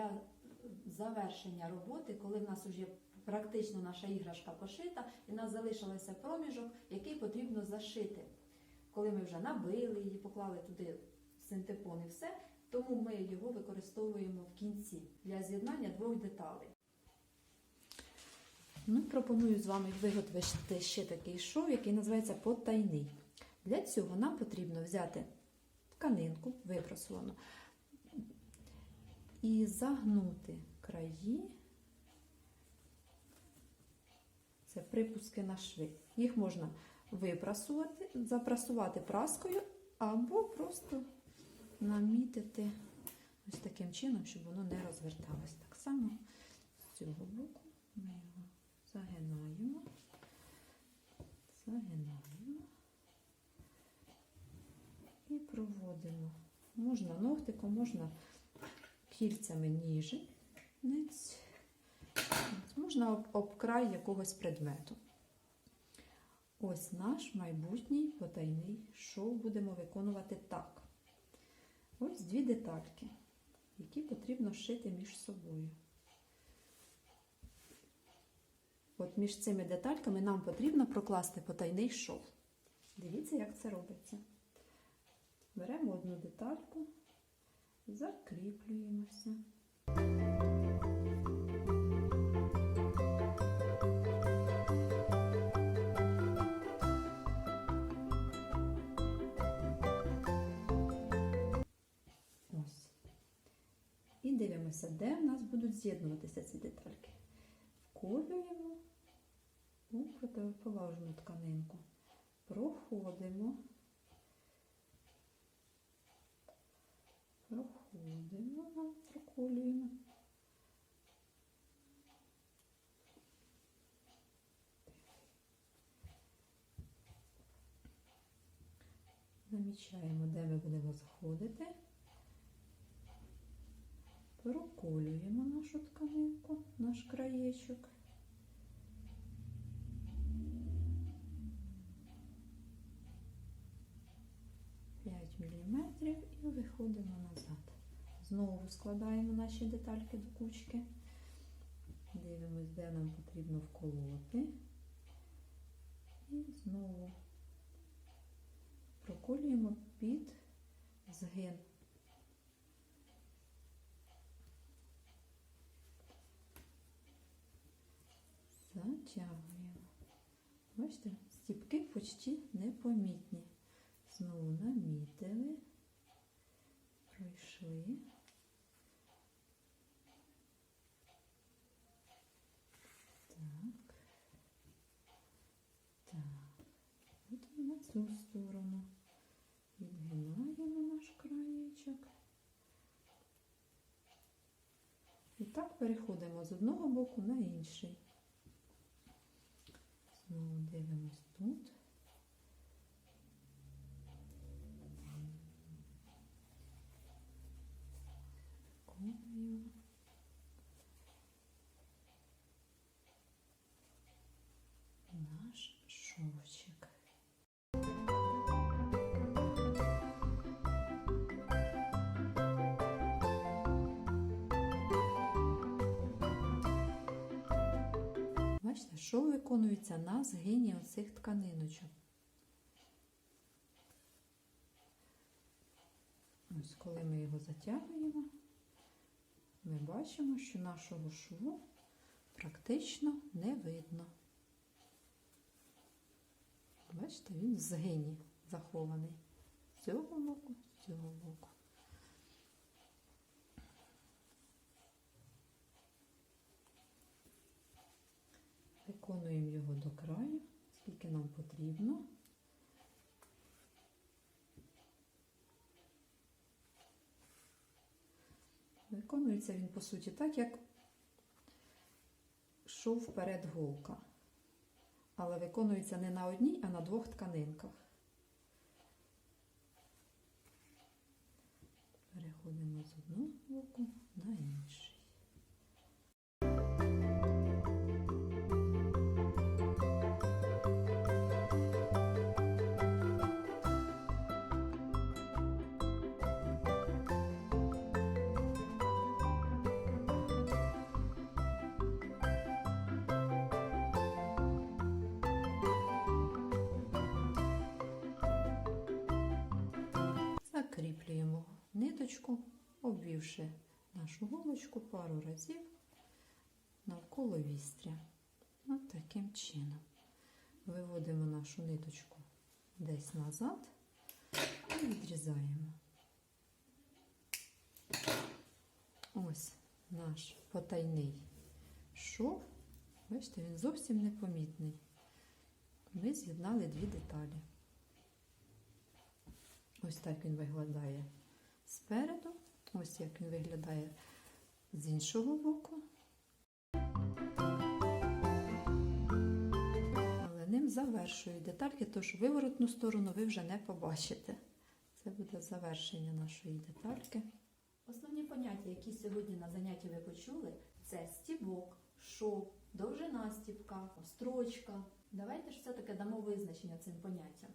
для завершення роботи, коли в нас вже практично наша іграшка пошита, і в нас залишилося проміжок, який потрібно зашити. Коли ми вже набили її, поклали туди синтепон і все, тому ми його використовуємо в кінці для з'єднання двох деталей. Ну, пропоную з вами виготовити ще такий шов, який називається потайний. Для цього нам потрібно взяти тканинку, випрасувану, і загнути краї. Це припуски на шви. Їх можна випрасувати, запрасувати праскою або просто намітити ось таким чином, щоб воно не розверталось. Так само з цього боку ми його загинаємо, загинаємо і проводимо. Можна ногтиком, можна кільцями ніжниць, можна об, об край якогось предмету. Ось наш майбутній потайний шов будемо виконувати так. Ось дві детальки, які потрібно шити між собою. От між цими детальками нам потрібно прокласти потайний шов. Дивіться, як це робиться. Беремо одну детальку, закріплюємося. Ось. І дивимося, де в нас будуть з'єднуватися ці детальки. Вколюємо у противоположну тканинку. Проходимо. Проходимо, проколюємо. Намічаємо, де ми будемо заходити. Проколюємо нашу тканинку, наш краєчок. П'ять міліметрів і виходимо назад. Знову складаємо наші детальки до кучки. Дивимось, де нам потрібно вколоти. І знову проколюємо під згин. Затягуємо. Бачите, стіпки почти непомітні. Знову намітили, пройшли. Так. Так. От на цю сторону. Відгинаємо наш краєчок. І так переходимо з одного боку на інший. Знову дивимось тут. Виконуємо. Що виконується на згині оцих тканиночок. Ось коли ми його затягуємо, ми бачимо, що нашого шву практично не видно. Бачите, він згині захований. З цього боку, з цього боку. Виконуємо його до краю, скільки нам потрібно. Виконується він, по суті, так, як шов вперед голка. Але виконується не на одній, а на двох тканинках. Переходимо з одного боку на інший. Ниточку, обвівши нашу голочку пару разів навколо вістря. От таким чином. Виводимо нашу ниточку десь назад і відрізаємо. Ось наш потайний шов. Бачите, він зовсім непомітний. Ми з'єднали дві деталі. Ось так він виглядає спереду, ось як він виглядає з іншого боку. Але ним завершую детальки, тож виворотну сторону ви вже не побачите. Це буде завершення нашої детальки. Основні поняття, які сьогодні на занятті ви почули, це стібок, шов, довжина стібка, строчка. Давайте ж все-таки дамо визначення цим поняттям.